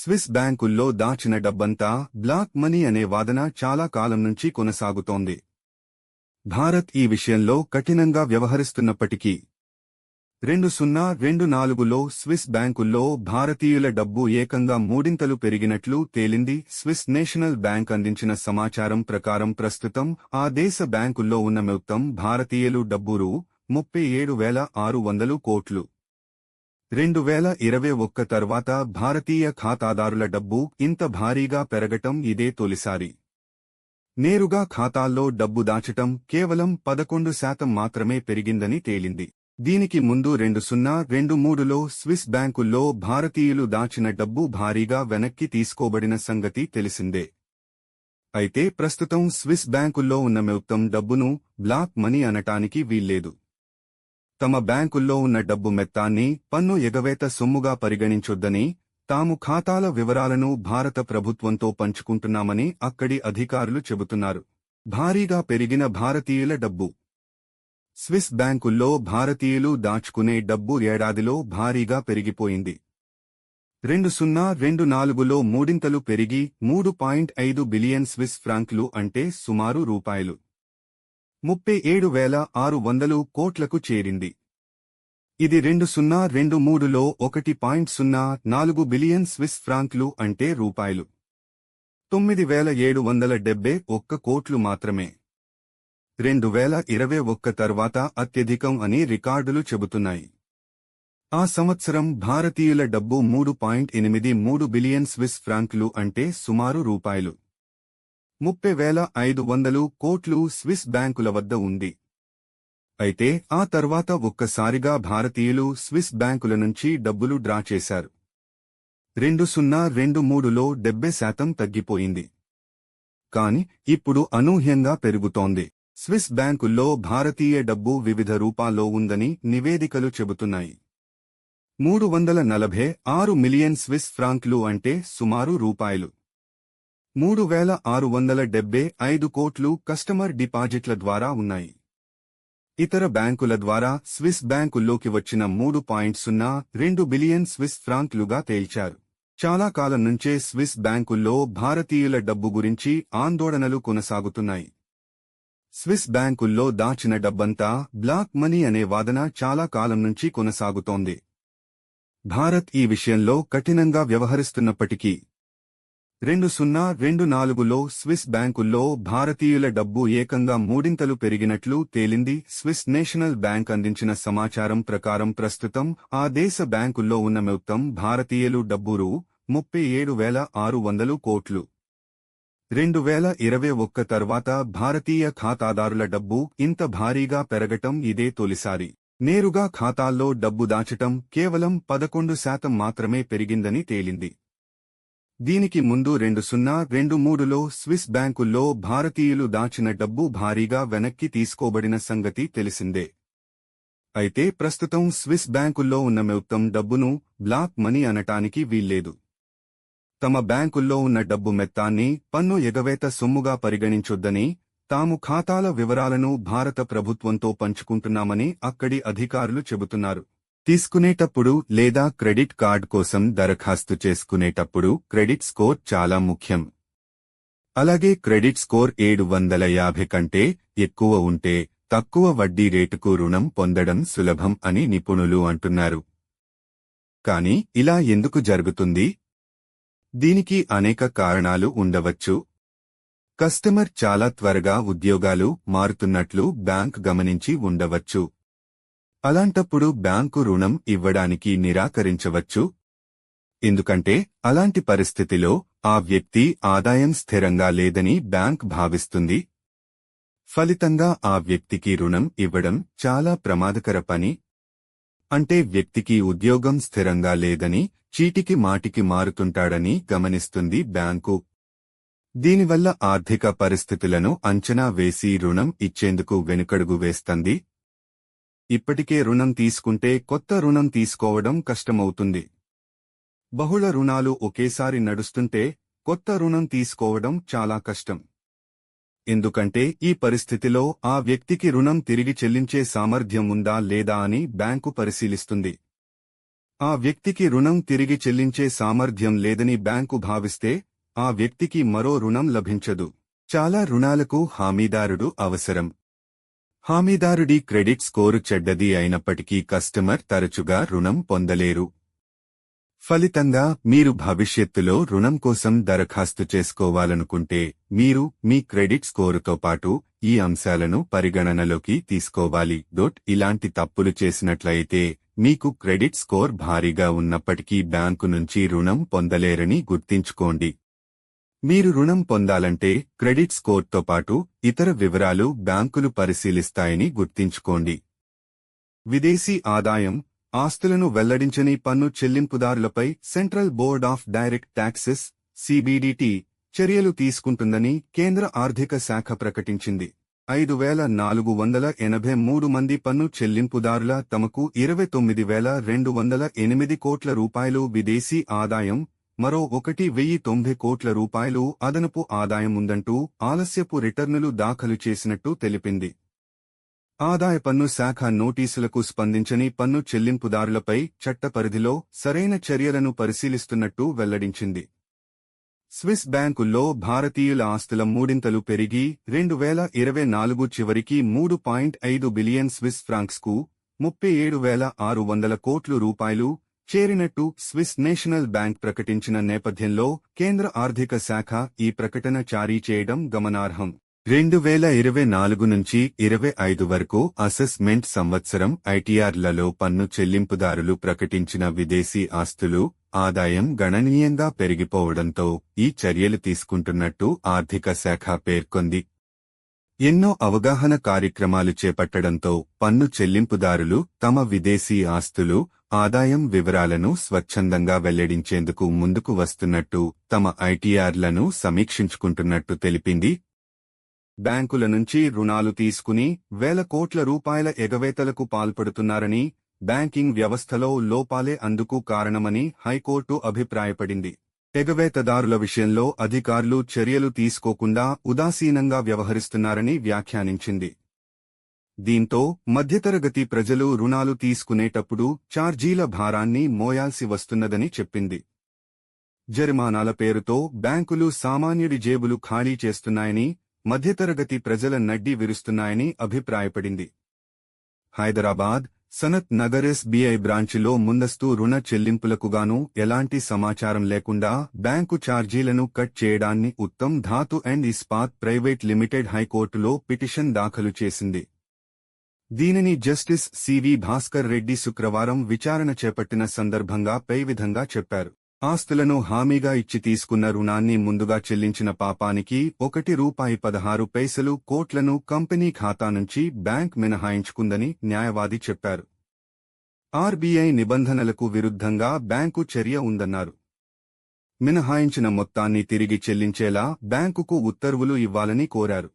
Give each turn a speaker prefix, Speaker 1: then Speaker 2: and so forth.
Speaker 1: Swiss బ్యాంకుల్లో దాచిన డబ్బంతా బ్లాక్ మనీ అనే వాదన చాలా కాలం నుంచి కొనసాగుతోంది. భారత్ ఈ విషయంలో కఠినంగా వ్యవహరిస్తున్నప్పటికీ రెండు సున్నా రెండు నాలుగులో స్విస్ బ్యాంకుల్లో భారతీయుల డబ్బు ఏకంగా మూడింతలు పెరిగినట్లు తేలింది స్విస్ నేషనల్ బ్యాంక్ అందించిన సమాచారం ప్రకారం ప్రస్తుతం ఆ దేశ బ్యాంకుల్లో ఉన్న మొత్తం భారతీయులు డబ్బు రూ ముప్పై ఏడు వేల ఆరు వందలు కోట్లు. రెండు వేల ఇరవై ఒక్క తర్వాత భారతీయ ఖాతాదారుల డబ్బు ఇంత భారీగా పెరగటం ఇదే తొలిసారి. నేరుగా ఖాతాల్లో డబ్బు దాచటం కేవలం పదకొండు శాతం మాత్రమే పెరిగిందని తేలింది. దీనికి ముందు రెండు సున్నా రెండు మూడులో స్విస్ బ్యాంకుల్లో భారతీయులు దాచిన డబ్బు భారీగా వెనక్కి తీసుకోబడిన సంగతి తెలిసిందే. అయితే ప్రస్తుతం స్విస్ బ్యాంకుల్లో ఉన్న మొత్తం డబ్బును బ్లాక్ మనీ అనటానికి వీల్లేదు. తమ బ్యాంకుల్లో ఉన్న డబ్బు మెత్తాన్ని పన్ను ఎగవేత సొమ్ముగా పరిగణించొద్దని తాము ఖాతాల వివరాలను భారత ప్రభుత్వంతో పంచుకుంటున్నామని అక్కడి అధికారులు చెబుతున్నారు. భారీగా పెరిగిన భారతీయుల డబ్బు. స్విస్ బ్యాంకుల్లో భారతీయులు దాచుకునే డబ్బు ఏడాదిలో భారీగా పెరిగిపోయింది. రెండు సున్నా రెండు నాలుగులో మూడింతలు పెరిగి మూడు పాయింట్ ఐదు బిలియన్ స్విస్ ఫ్రాంక్లు అంటే సుమారు రూపాయలు. ముప్పై ఏడు వేల ఆరు వందలు కోట్లకు చేరింది. ఇది రెండు సున్నా రెండు మూడులో ఒకటి పాయింట్ సున్నా నాలుగు బిలియన్ స్విస్ ఫ్రాంక్లు అంటే రూపాయలు. తొమ్మిది వేల ఏడు వందల డెబ్బై ఒక్క కోట్లు మాత్రమే. రెండు వేల ఇరవై ఒక్క తర్వాత అత్యధికం అని రికార్డులు చెబుతున్నాయి. ఆ సంవత్సరం భారతీయుల డబ్బు మూడు పాయింట్ ఎనిమిది మూడు బిలియన్ స్విస్ ఫ్రాంక్లు అంటే సుమారు రూపాయలు. ముప్పై వేల ఐదు వందలు కోట్లు స్విస్ బ్యాంకుల వద్ద ఉంది. అయితే ఆ తర్వాత ఒక్కసారిగా భారతీయులు స్విస్ బ్యాంకుల నుంచి డబ్బులు డ్రా చేశారు. రెండు సున్నా రెండు మూడులో డెబ్బై శాతం తగ్గిపోయింది. కాని ఇప్పుడు అనూహ్యంగా పెరుగుతోంది. స్విస్ బ్యాంకుల్లో భారతీయ డబ్బు వివిధ రూపాల్లో ఉందని నివేదికలు చెబుతున్నాయి. మూడు వందల నలభై ఆరు మిలియన్ స్విస్ ఫ్రాంక్లు అంటే సుమారు రూపాయలు. మూడు వేల ఆరు వందల డెబ్బై ఐదు కోట్లు కస్టమర్ డిపాజిట్ల ద్వారా ఉన్నాయి. ఇతర బ్యాంకుల ద్వారా స్విస్ బ్యాంకుల్లోకి వచ్చిన మూడు పాయింట్ సున్నా రెండు బిలియన్ స్విస్ ఫ్రాంక్లుగా తేల్చారు. చాలా కాలం నుంచే స్విస్ బ్యాంకుల్లో భారతీయుల డబ్బు గురించి ఆందోళనలు కొనసాగుతున్నాయి. స్విస్ బ్యాంకుల్లో దాచిన డబ్బంతా బ్లాక్ మనీ అనే వాదన చాలా కాలం నుంచి కొనసాగుతోంది. భారత్ ఈ విషయంలో కఠినంగా వ్యవహరిస్తున్నప్పటికీ రెండు సున్నా రెండు నాలుగులో స్విస్ బ్యాంకుల్లో భారతీయుల డబ్బు ఏకంగా మూడింతలు పెరిగినట్లు తేలింది. స్విస్ నేషనల్ బ్యాంక్ అందించిన సమాచారం ప్రకారం ప్రస్తుతం ఆ దేశ బ్యాంకుల్లో ఉన్న మొత్తం భారతీయులు డబ్బు రూ. ముప్పై ఏడు వేల ఆరు వందలు కోట్లు. రెండు వేల ఇరవై ఒక్క తర్వాత భారతీయ ఖాతాదారుల డబ్బు ఇంత భారీగా పెరగటం ఇదే తొలిసారి. నేరుగా ఖాతాల్లో డబ్బు దాచటం కేవలం పదకొండు శాతం మాత్రమే పెరిగిందని తేలింది. దీనికి ముందు రెండు సున్నా రెండు మూడులో స్విస్ బ్యాంకుల్లో భారతీయులు దాచిన డబ్బు భారీగా వెనక్కి తీసుకోబడిన సంగతి తెలిసిందే. అయితే ప్రస్తుతం స్విస్ బ్యాంకుల్లో ఉన్న మొత్తం డబ్బును బ్లాక్ మనీ అనటానికి వీల్లేదు. తమ బ్యాంకుల్లో ఉన్న డబ్బు మెత్తాన్ని పన్ను ఎగవేత సొమ్ముగా పరిగణించొద్దని తాము ఖాతాల వివరాలను భారత ప్రభుత్వంతో పంచుకుంటున్నామని అక్కడి అధికారులు చెబుతున్నారు. తీసుకునేటప్పుడు లేదా క్రెడిట్ కార్డ్ కోసం దరఖాస్తు చేసుకునేటప్పుడు క్రెడిట్ స్కోర్ చాలా ముఖ్యం. అలాగే క్రెడిట్ స్కోర్ ఏడు వందల యాభై కంటే ఎక్కువ ఉంటే తక్కువ వడ్డీ రేటుకు రుణం పొందడం సులభం అని నిపుణులు అంటున్నారు. కాని ఇలా ఎందుకు జరుగుతుంది? దీనికి అనేక కారణాలు ఉండవచ్చు. కస్టమర్ చాలా త్వరగా ఉద్యోగాలు మారుతున్నట్లు బ్యాంక్ గమనించి ఉండవచ్చు. అలాంటప్పుడు బ్యాంకు రుణం ఇవ్వడానికి నిరాకరించవచ్చు. ఎందుకంటే అలాంటి పరిస్థితిలో ఆ వ్యక్తి ఆదాయం స్థిరంగా లేదని బ్యాంక్ భావిస్తుంది. ఫలితంగా ఆ వ్యక్తికి రుణం ఇవ్వడం చాలా ప్రమాదకర పని. అంటే వ్యక్తికి ఉద్యోగం స్థిరంగా లేదని చీటికి మాటికి మారుతుంటాడని గమనిస్తుంది బ్యాంకు. దీనివల్ల ఆర్థిక పరిస్థితులను అంచనా వేసి రుణం ఇచ్చేందుకు వెనుకడుగు వేస్తుంది. ఇప్పటికే రుణం తీసుకుంటే కొత్త రుణం తీసుకోవడం కష్టమవుతుంది. బహుళ రుణాలు ఒకేసారి నడుస్తుంటే కొత్త రుణం తీసుకోవడం చాలా కష్టం. ఎందుకంటే ఈ పరిస్థితిలో ఆ వ్యక్తికి రుణం తిరిగి చెల్లించే సామర్థ్యం ఉందా లేదా అని బ్యాంకు పరిశీలిస్తుంది. ఆ వ్యక్తికి రుణం తిరిగి చెల్లించే సామర్థ్యం లేదని బ్యాంకు భావిస్తే ఆ వ్యక్తికి మరో రుణం లభించదు. చాలా రుణాలకు హామీదారుడు అవసరం. హామీదారుడి క్రెడిట్ స్కోరు చెడ్డది అయినప్పటికీ కస్టమర్ తరచుగా రుణం పొందలేరు. ఫలితంగా మీరు భవిష్యత్తులో రుణం కోసం దరఖాస్తు చేసుకోవాలనుకుంటే మీరు మీ క్రెడిట్ స్కోరుతో పాటు ఈ అంశాలను పరిగణనలోకి తీసుకోవాలి. డోట్ ఇలాంటి తప్పులు చేసినట్లయితే మీకు క్రెడిట్ స్కోర్ భారీగా ఉన్నప్పటికీ బ్యాంకు నుంచి రుణం పొందలేరని గుర్తించుకోండి. మీరు రుణం పొందాలంటే క్రెడిట్ స్కోర్తో పాటు ఇతర వివరాలు బ్యాంకులు పరిశీలిస్తాయని గుర్తించుకోండి. విదేశీ ఆదాయం ఆస్తులను వెల్లడించని పన్ను చెల్లింపుదారులపై central board of direct taxes CBDT చర్యలు తీసుకుంటుందని కేంద్ర ఆర్థిక శాఖ ప్రకటించింది. ఐదు వేల నాలుగు వందల ఎనభై మూడు మంది పన్ను చెల్లింపుదారుల తమకు ఇరవై తొమ్మిది వేల రెండు వందల ఎనిమిది కోట్ల రూపాయలు విదేశీ ఆదాయం మరో ఒకటి వెయ్యి తొంభై కోట్ల రూపాయలు అదనపు ఆదాయం ఉందంటూ ఆలస్యపు రిటర్నులు దాఖలు చేసినట్టు తెలిపింది. ఆదాయ పన్ను శాఖ నోటీసులకు స్పందించని పన్ను చెల్లింపుదారులపై చట్ట పరిధిలో సరైన చర్యలను పరిశీలిస్తున్నట్టు వెల్లడించింది. స్విస్ బ్యాంకుల్లో భారతీయుల ఆస్తుల మూడింతలు పెరిగి రెండు వేల ఇరవై నాలుగు చివరికి మూడు పాయింట్ ఐదు బిలియన్ స్విస్ ఫ్రాంక్స్కు ముప్పై ఏడు వేల ఆరు వందల కోట్లు రూపాయలు చేరినట్టు స్విస్ నేషనల్ బ్యాంక్ ప్రకటించిన నేపథ్యంలో కేంద్ర ఆర్థిక శాఖ ఈ ప్రకటన జారీ చేయడం గమనార్హం. రెండు వేల ఇరవై నాలుగు నుంచి ఇరవై ఐదు వరకు అసెస్మెంట్ సంవత్సరం ఐటీఆర్లలో పన్ను చెల్లింపుదారులు ప్రకటించిన విదేశీ ఆస్తులు ఆదాయం గణనీయంగా పెరిగిపోవడంతో ఈ చర్యలు తీసుకుంటున్నట్టు ఆర్థిక శాఖ పేర్కొంది. ఎన్నో అవగాహన కార్యక్రమాలు చేపట్టడంతో పన్ను చెల్లింపుదారులు తమ విదేశీ ఆస్తులు ఆదాయం వివరాలను స్వచ్ఛందంగా వెల్లడించేందుకు ముందుకు వస్తున్నట్టు తమ ఐటీఆర్లను సమీక్షించుకుంటున్నట్టు తెలిపింది. బ్యాంకుల నుంచి రుణాలు తీసుకుని వేల కోట్ల రూపాయల ఎగవేతలకు పాల్పడుతున్నారని బ్యాంకింగ్ వ్యవస్థలో లోపాలే అందుకు కారణమని హైకోర్టు అభిప్రాయపడింది. ఎగవేతదారుల విషయంలో అధికారులు చర్యలు తీసుకోకుండా ఉదాసీనంగా వ్యవహరిస్తున్నారని వ్యాఖ్యానించింది. దీంతో మధ్యతరగతి ప్రజలు రుణాలు తీసుకునేటప్పుడు ఛార్జీల భారాన్ని మోయాల్సి వస్తున్నదని చెప్పింది. జరిమానాల పేరుతో బ్యాంకులు సామాన్యుడి జేబులు ఖాళీ చేస్తున్నాయని మధ్యతరగతి ప్రజల నడ్డి విరుస్తున్నాయని అభిప్రాయపడింది. హైదరాబాద్ సనత్ నగర్ ఎస్బీఐ బ్రాంచిలో ముందస్తు రుణ చెల్లింపులకుగాను ఎలాంటి సమాచారం లేకుండా బ్యాంకు ఛార్జీలను కట్ చేయడాన్ని Uttam Dhatu and Ispat private limited హైకోర్టులో పిటిషన్ దాఖలు చేసింది. దీనిని జస్టిస్ సివి భాస్కర్ రెడ్డి శుక్రవారం విచారణ చేపట్టిన సందర్భంగా పై విధంగా చెప్పారు. ఆస్తులను హామీగా ఇచ్చి తీసుకున్న రుణాన్ని ముందుగా చెల్లించిన పాపానికి ఒకటి రూపాయి పదహారు పైసలు కోట్లను కంపెనీ ఖాతా నుంచి బ్యాంక్ మినహాయించుకుందని న్యాయవాది చెప్పారు. ఆర్బీఐ నిబంధనలకు విరుద్ధంగా బ్యాంకు చర్య ఉందన్నారు. మినహాయించిన మొత్తాన్ని తిరిగి చెల్లించేలా బ్యాంకుకు ఉత్తర్వులు ఇవ్వాలని కోరారు.